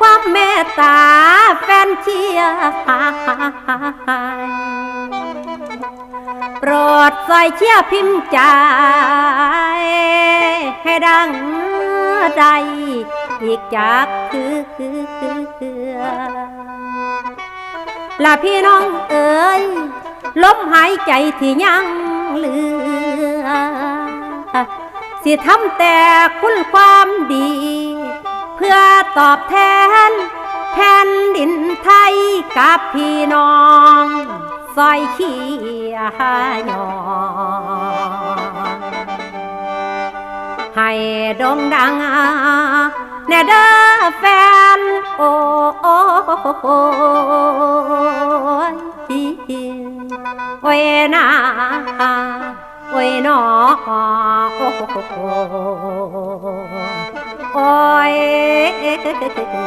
ความเมตตาแฟนเชียร์โปรดซอยเชียร์พิมพ์ใจ ให้ดังใจอีกจากคือคือคือคือละพี่น้องเอ๋ยลมหายใจที่ยังเหลือ สิทำแต่คุณความดี ตอบแทนแผ่นดินไทยกับพี่น้องซอยขี้หยอนให้ดงดังแนเด้อแฟน โอ้โอ้โอ้ยนาโอ้ยนอโอ้ย どどどど。